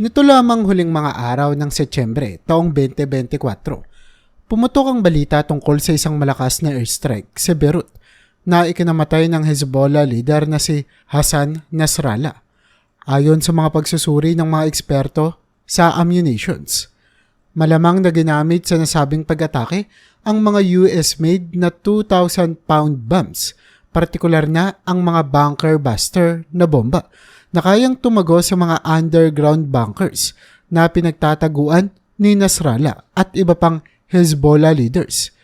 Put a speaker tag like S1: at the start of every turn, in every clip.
S1: Nito lamang huling mga araw ng Setyembre taong 2024, pumutok ang balita tungkol sa isang malakas na airstrike sa Beirut na ikinamatay ng Hezbollah leader na si Hassan Nasrallah. Ayon sa mga pagsusuri ng mga eksperto sa ammunitions, malamang na ginamit sa nasabing pag-atake ang mga US-made na 2,000 pound bombs, partikular na ang mga bunker buster na bomba na kayang tumago sa mga underground bunkers na pinagtataguan ni Nasrallah at iba pang Hezbollah leaders.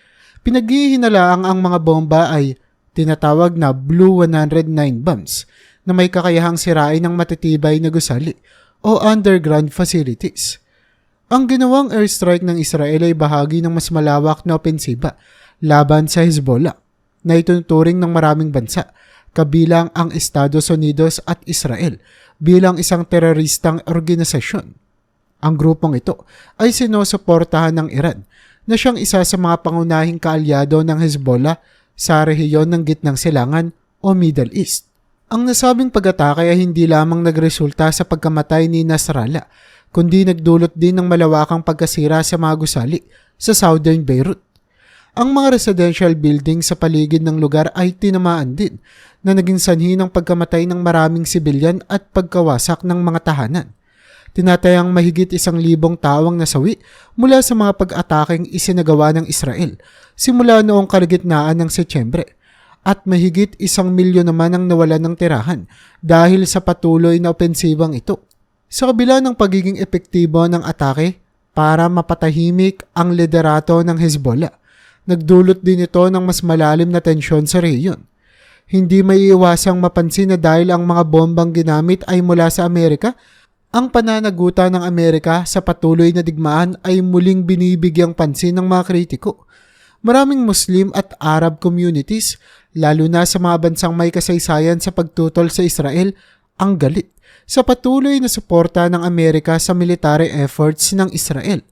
S1: Pinaghihinalaang ang mga bomba ay tinatawag na Blue 109 bombs na may kakayahang sirain ng matitibay na gusali o underground facilities. Ang ginawang airstrike ng Israel ay bahagi ng mas malawak na opensiba laban sa Hezbollah na ituturing ng maraming bansa kabilang ang Estados Unidos at Israel bilang isang teroristang organisasyon. Ang grupong ito ay sinusuportahan ng Iran na siyang isa sa mga pangunahing kaalyado ng Hezbollah sa rehiyon ng Gitnang Silangan o Middle East. Ang nasabing pag-atake ay hindi lamang nagresulta sa pagkamatay ni Nasrallah, kundi nagdulot din ng malawakang pagkasira sa mga gusali sa southern Beirut. Ang mga residential building sa paligid ng lugar ay tinamaan din na naging sanhi ng pagkamatay ng maraming sibilyan at pagkawasak ng mga tahanan. Tinatayang mahigit isang libong tawang nasawi mula sa mga pag-ataking isinagawa ng Israel simula noong kalagitnaan ng Setyembre at mahigit isang milyon naman ang nawalan ng tirahan dahil sa patuloy na opensibang ito. Sa kabila ng pagiging epektibo ng atake para mapatahimik ang liderato ng Hezbollah, Nagdulot din ito ng mas malalim na tensyon sa rehiyon. Hindi may iwasang mapansin na dahil ang mga bombang ginamit ay mula sa Amerika, ang pananagutan ng Amerika sa patuloy na digmaan ay muling binibigyang pansin ng mga kritiko. Maraming Muslim at Arab communities, lalo na sa mga bansang may kasaysayan sa pagtutol sa Israel, ang galit sa patuloy na suporta ng Amerika sa military efforts ng Israel.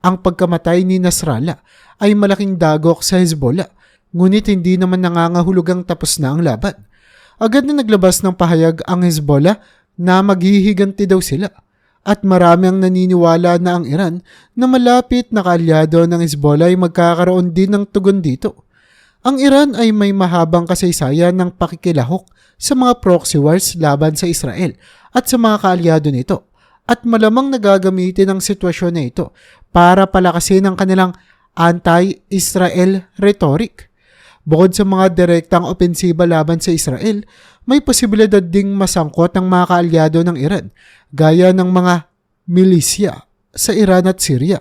S1: Ang pagkamatay ni Nasrallah ay malaking dagok sa Hezbollah, ngunit hindi naman nangangahulugang tapos na ang laban. Agad na naglabas ng pahayag ang Hezbollah na maghihiganti daw sila at marami ang naniniwala na ang Iran na malapit na kaalyado ng Hezbollah ay magkakaroon din ng tugon dito. Ang Iran ay may mahabang kasaysayan ng pakikilahok sa mga proxy wars laban sa Israel at sa mga kaalyado nito at malamang nagagamitin ang sitwasyon na ito para palakasin ang kanilang anti-Israel rhetoric. Bukod sa mga direktang opensiba laban sa Israel, may posibilidad ding masangkot ang mga kaalyado ng Iran, gaya ng mga milisya sa Iran at Syria,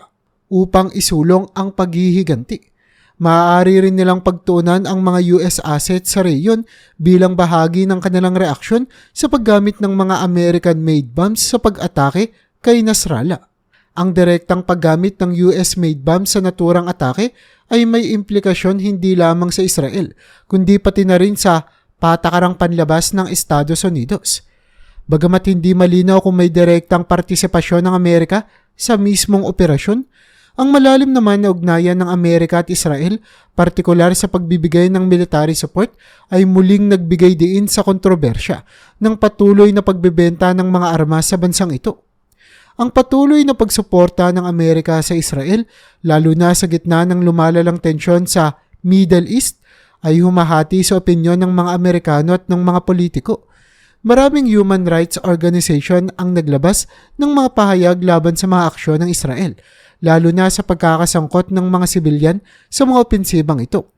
S1: upang isulong ang paghihiganti. Maaari rin nilang pagtuunan ang mga US assets sa reyon bilang bahagi ng kanilang reaksyon sa paggamit ng mga American-made bombs sa pag-atake kay Nasrallah. Ang direktang paggamit ng US-made bombs sa naturang atake ay may implikasyon hindi lamang sa Israel, kundi pati na rin sa patakarang panlabas ng Estados Unidos. Bagamat hindi malinaw kung may direktang partisipasyon ng Amerika sa mismong operasyon, ang malalim naman na ugnayan ng Amerika at Israel, partikular sa pagbibigay ng military support, ay muling nagbigay diin sa kontrobersya ng patuloy na pagbebenta ng mga armas sa bansang ito. Ang patuloy na pagsuporta ng Amerika sa Israel, lalo na sa gitna ng lumalalang tensyon sa Middle East, ay humahati sa opinyon ng mga Amerikano at ng mga politiko. Maraming human rights organization ang naglabas ng mga pahayag laban sa mga aksyon ng Israel, lalo na sa pagkakasangkot ng mga sibilyan sa mga opensibang ito.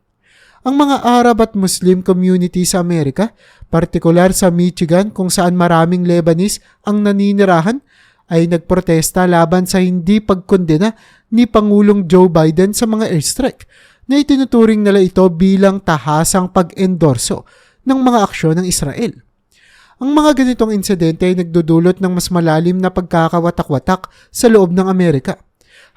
S1: Ang mga Arab at Muslim community sa Amerika, partikular sa Michigan kung saan maraming Lebanese ang naninirahan, ay nagprotesta laban sa hindi pagkondena ni Pangulong Joe Biden sa mga airstrike na itinuturing nila ito bilang tahasang pag-endorso ng mga aksyon ng Israel. Ang mga ganitong insidente ay nagdudulot ng mas malalim na pagkakawatak-watak sa loob ng Amerika,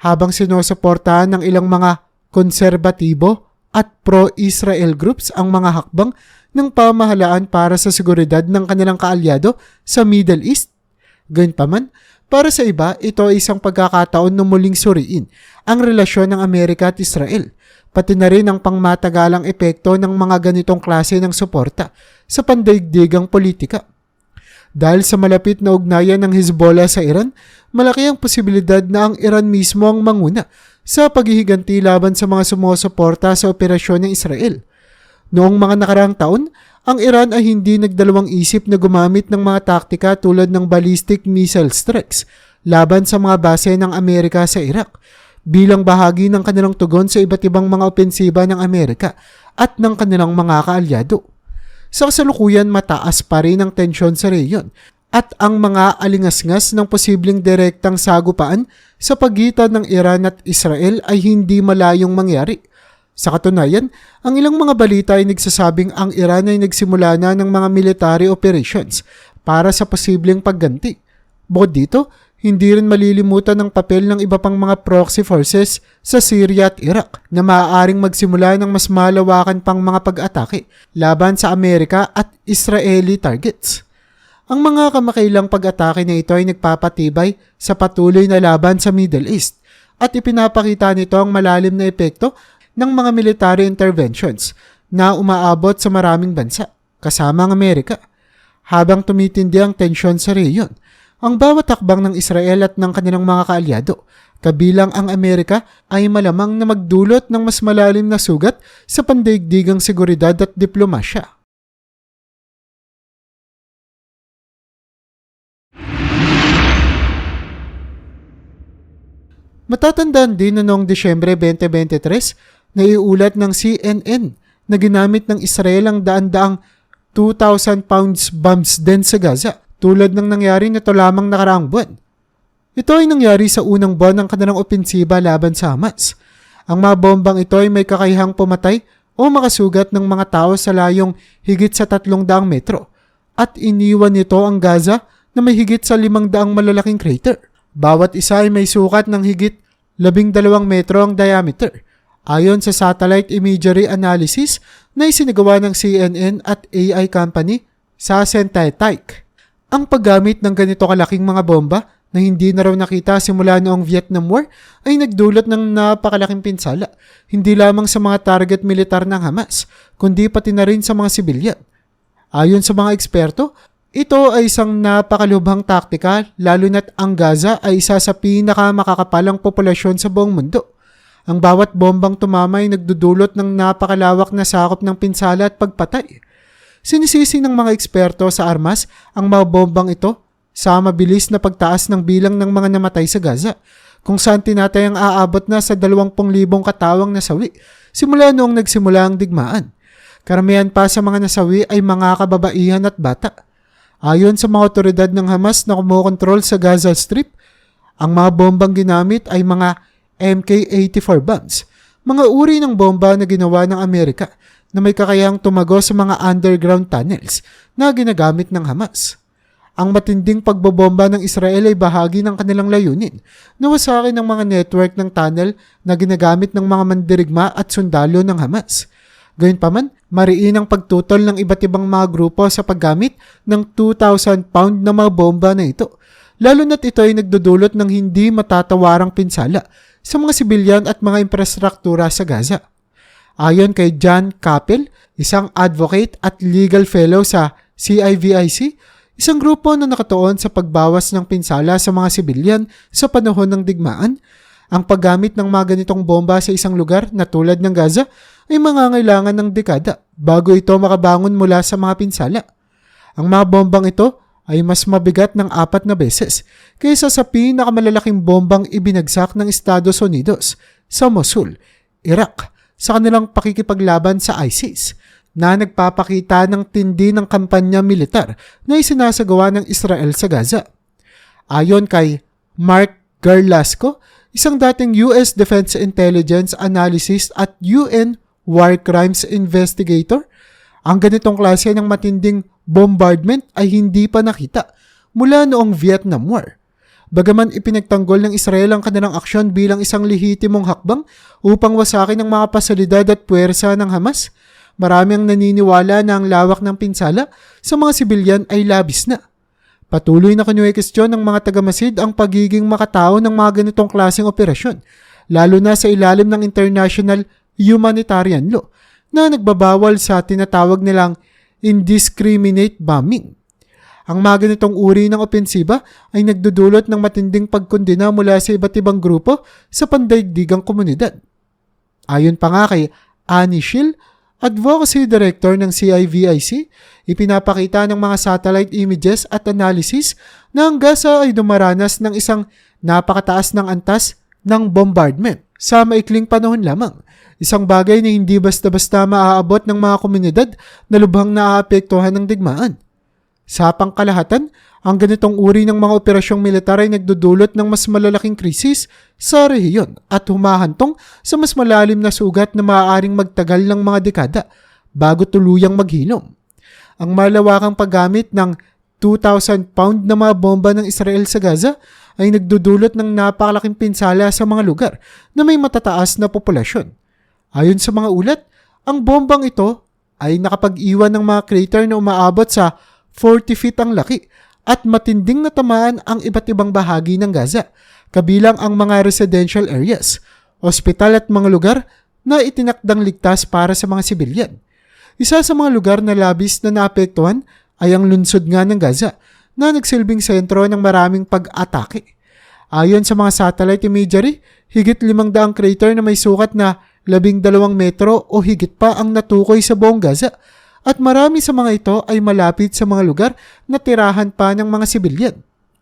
S1: habang sinusuportahan ng ilang mga konserbatibo at pro-Israel groups ang mga hakbang ng pamahalaan para sa seguridad ng kanilang kaalyado sa Middle East. Gayunpaman, para sa iba, ito ay isang pagkakataon na muling suriin ang relasyon ng Amerika at Israel, pati na rin ang pangmatagalang epekto ng mga ganitong klase ng suporta sa pandaigdigang politika. Dahil sa malapit na ugnayan ng Hezbollah sa Iran, malaki ang posibilidad na ang Iran mismo ang manguna sa paghihiganti laban sa mga sumusuporta sa operasyon ng Israel. Noong mga nakaraang taon, ang Iran ay hindi nagdalawang isip na gumamit ng mga taktika tulad ng ballistic missile strikes laban sa mga base ng Amerika sa Iraq bilang bahagi ng kanilang tugon sa iba't ibang mga opensiba ng Amerika at ng kanilang mga kaalyado. Sa kasalukuyan mataas pa rin ang tensyon sa reyon at ang mga alingasngas ng posibleng direktang sagupaan sa pagitan ng Iran at Israel ay hindi malayong mangyari. Sa katunayan, ang ilang mga balita ay nagsasabing ang Iran ay nagsimula na ng mga military operations para sa posibleng pagganti. Bukod dito, hindi rin malilimutan ang papel ng iba pang mga proxy forces sa Syria at Iraq na maaaring magsimula ng mas malawakan pang mga pag-atake laban sa Amerika at Israeli targets. Ang mga kamakailang pag-atake na ito ay nagpapatibay sa patuloy na laban sa Middle East at ipinapakita nito ang malalim na epekto ng mga military interventions na umaabot sa maraming bansa, kasama ang Amerika. Habang tumitindi ang tensyon sa reyon, ang bawat hakbang ng Israel at ng kanilang mga kaalyado, kabilang ang Amerika, ay malamang na magdulot ng mas malalim na sugat sa pandaigdigang seguridad at diplomasya. Matatandaan din na noong Desyembre 2023, naiulat ng CNN na ginamit ng Israel ang daan-daang 2,000 pounds bombs din sa Gaza tulad ng nangyari nito lamang nakaraang buwan. Ito ay nangyari sa unang buwan ng kanilang opensiba laban sa Hamas. Ang mga bombang ito ay may kakayahang pumatay o makasugat ng mga tao sa layong higit sa 300 metro at iniwan nito ang Gaza na may higit sa 500 malalaking crater. Bawat isa ay may sukat ng higit 12 metro ang diameter ayon sa satellite imagery analysis na isinagawa ng CNN at AI company sa Sentaitic. Ang paggamit ng ganito kalaking mga bomba na hindi na raw nakita simula noong Vietnam War ay nagdulot ng napakalaking pinsala, hindi lamang sa mga target militar ng Hamas, kundi pati na rin sa mga sibilyan. Ayon sa mga eksperto, ito ay isang napakalubhang taktika lalo na't ang Gaza ay isa sa pinakamakakapalang populasyon sa buong mundo. Ang bawat bombang tumama ay nagdudulot ng napakalawak na sakop ng pinsala at pagpatay. Sinisisi ng mga eksperto sa armas ang mga ito sa mabilis na pagtaas ng bilang ng mga namatay sa Gaza, kung saan tinatay ang aabot na sa 20,000 katawang nasawi simula noong nagsimula ang digmaan. Karamihan pa sa mga nasawi ay mga kababaihan at bata. Ayon sa mga otoridad ng Hamas na kumokontrol sa Gaza Strip, ang mga bombang ginamit ay mga MK-84 bombs, mga uri ng bomba na ginawa ng Amerika na may kakayahang tumago sa mga underground tunnels na ginagamit ng Hamas. Ang matinding pagbobomba ng Israel ay bahagi ng kanilang layunin na wasakin ng mga network ng tunnel na ginagamit ng mga mandirigma at sundalo ng Hamas. Gayunpaman, mariin ang pagtutol ng iba't ibang mga grupo sa paggamit ng 2,000 pound na mga bomba na ito, lalo na't ito ay nagdudulot ng hindi matatawarang pinsala sa mga sibilyan at mga infrastruktura sa Gaza. Ayon kay John Capel, isang advocate at legal fellow sa CIVIC, isang grupo na nakatuon sa pagbawas ng pinsala sa mga sibilyan sa panahon ng digmaan, ang paggamit ng mga ganitong bomba sa isang lugar na tulad ng Gaza ay mangangailangan ng dekada bago ito makabangon mula sa mga pinsala. Ang mga bombang ito ay mas mabigat ng apat na beses kaysa sa pinakamalalaking bombang ibinagsak ng Estados Unidos sa Mosul, Iraq, sa kanilang pakikipaglaban sa ISIS na nagpapakita ng tindi ng kampanya militar na isinasagawa ng Israel sa Gaza. Ayon kay Mark Garlasco, isang dating US Defense Intelligence Analyst at UN war crimes investigator, ang ganitong klase ng matinding bombardment ay hindi pa nakita mula noong Vietnam War. Bagaman ipinagtanggol ng Israel ang kanilang aksyon bilang isang lehitimong hakbang upang wasakin ang mga pasalidad at puwersa ng Hamas, marami ang naniniwala na ang lawak ng pinsala sa mga sibilyan ay labis na. Patuloy na kinuwekestyon ng mga tagamasid ang pagiging makatao ng mga ganitong klaseng operasyon, lalo na sa ilalim ng international humanitarian law na nagbabawal sa tinatawag nilang indiscriminate bombing. Ang mga ganitong uri ng opensiba ay nagdudulot ng matinding pagkondena mula sa iba't ibang grupo sa pandaigdigang komunidad. Ayon pa nga kay Annie Schill, Advocacy Director ng CIVIC, ipinapakita ng mga satellite images at analysis na ang Gaza ay dumaranas ng isang napakataas ng antas ng bombardment sa maikling panahon lamang. Isang bagay na hindi basta-basta maaabot ng mga komunidad na lubhang naaapektuhan ng digmaan. Sa pangkalahatan, ang ganitong uri ng mga operasyong militar ay nagdudulot ng mas malalaking krisis sa rehiyon at humahantong sa mas malalim na sugat na maaaring magtagal ng mga dekada bago tuluyang maghilom. Ang malawakang paggamit ng 2,000 pound na mga bomba ng Israel sa Gaza ay nagdudulot ng napakalaking pinsala sa mga lugar na may matataas na populasyon. Ayon sa mga ulat, ang bombang ito ay nakapag-iwan ng mga crater na umaabot sa 40 feet ang laki at matinding natamaan ang iba't ibang bahagi ng Gaza, kabilang ang mga residential areas, ospital at mga lugar na itinakdang ligtas para sa mga sibilyan. Isa sa mga lugar na labis na naapektuhan ay ang lungsod nga ng Gaza na nagsilbing sentro ng maraming pag-atake. Ayon sa mga satellite imagery, higit limang daang crater na may sukat na labing dalawang metro o higit pa ang natukoy sa buong Gaza at marami sa mga ito ay malapit sa mga lugar na tirahan pa ng mga sibilyan.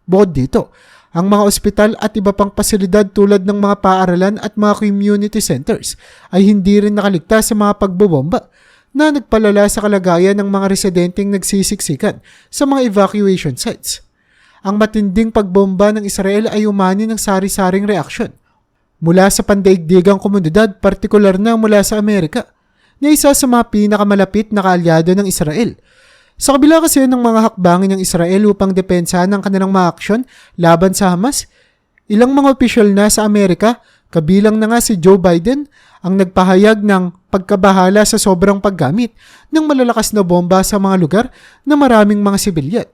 S1: Bukod dito, ang mga ospital at iba pang pasilidad tulad ng mga paaralan at mga community centers ay hindi rin nakaligtas sa mga pagbobomba na nagpalala sa kalagayan ng mga residenteng nagsisiksikan sa mga evacuation sites. Ang matinding pagbomba ng Israel ay umani ng sari-saring reaksyon mula sa pandaigdigang komunidad, partikular na mula sa Amerika, na isa sa mga pinakamalapit na kaalyado ng Israel. Sa kabila kasi ng mga hakbangin ng Israel upang depensahan ang kanilang mga aksyon laban sa Hamas, ilang mga opisyal na sa Amerika, kabilang na nga si Joe Biden, ang nagpahayag ng pagkabahala sa sobrang paggamit ng malalakas na bomba sa mga lugar na maraming mga sibilyan.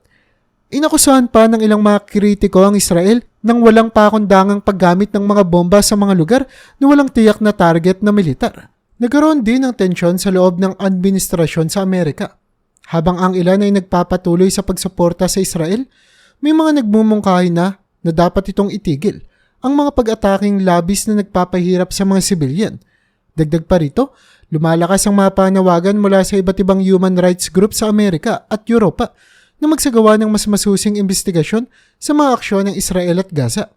S1: Inakusahan pa ng ilang mga kritiko ang Israel nang walang pakundangang paggamit ng mga bomba sa mga lugar na walang tiyak na target na militar. Nagkaroon din ng tensyon sa loob ng administrasyon sa Amerika. Habang ang ilan ay nagpapatuloy sa pagsuporta sa Israel, may mga nagmumungkahi na na dapat itong itigil ang mga pag-ataking labis na nagpapahirap sa mga sibilyan. Dagdag pa rito, lumalakas ang mga panawagan mula sa iba't ibang human rights group sa Amerika at Europa na magsagawa ng mas masusing investigasyon sa mga aksyon ng Israel at Gaza.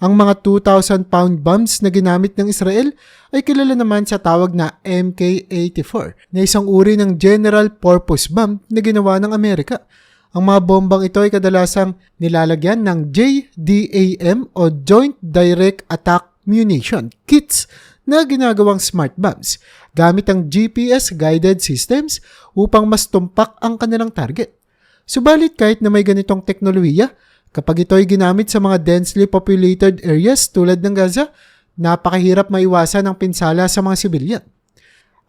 S1: Ang mga 2,000 pound bombs na ginamit ng Israel ay kilala naman sa tawag na MK-84 na isang uri ng general purpose bomb na ginawa ng Amerika. Ang mga bombang ito ay kadalasang nilalagyan ng JDAM o Joint Direct Attack Munition kits na ginagawang smart bombs gamit ang GPS guided systems upang mas tumpak ang kanilang target. Subalit kahit na may ganitong teknolohiya, kapag ito ay ginamit sa mga densely populated areas tulad ng Gaza, napakahirap maiwasan ang pinsala sa mga sibilyan.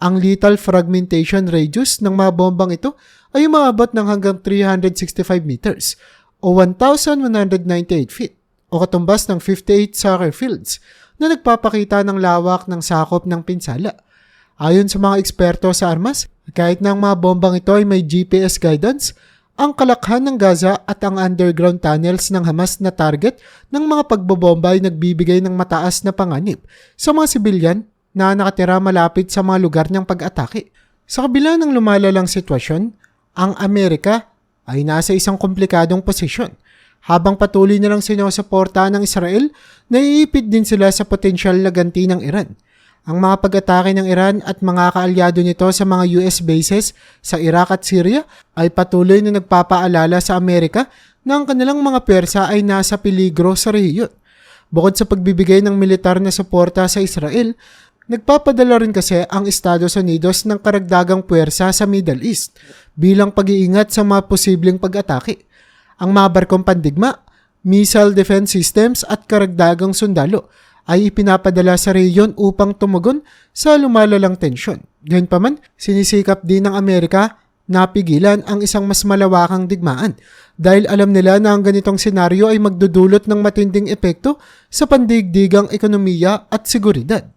S1: Ang lethal fragmentation radius ng mga bombang ito ay umaabot ng hanggang 365 meters o 1,198 feet o katumbas ng 58 soccer fields na nagpapakita ng lawak ng sakop ng pinsala. Ayon sa mga eksperto sa armas, kahit na ang mga bombang ito ay may GPS guidance, ang kalakhan ng Gaza at ang underground tunnels ng Hamas na target ng mga pagbobomba ay nagbibigay ng mataas na panganib sa mga sibilyan na nakatira malapit sa mga lugar ng pag-atake. Sa kabila ng lumalalang sitwasyon, ang Amerika ay nasa isang komplikadong posisyon. Habang patuloy nilang sinusuporta ng Israel, naiipit din sila sa potensyal na ganti ng Iran. Ang mga pag-atake ng Iran at mga kaalyado nito sa mga US bases sa Iraq at Syria ay patuloy na nagpapaalala sa Amerika na ang kanilang mga persa ay nasa peligro sa rehiyon. Bukod sa pagbibigay ng militar na suporta sa Israel, nagpapadala rin kasi ang Estados Unidos ng karagdagang puwersa sa Middle East bilang pag-iingat sa mga posibleng pag-atake. Ang mga barkong pandigma, missile defense systems at karagdagang sundalo ay ipinapadala sa rehiyon upang tumugon sa lumalalang tensyon. Gayunpaman, sinisikap din ng Amerika na pigilan ang isang mas malawakang digmaan dahil alam nila na ang ganitong senaryo ay magdudulot ng matinding epekto sa pandigdigang ekonomiya at seguridad.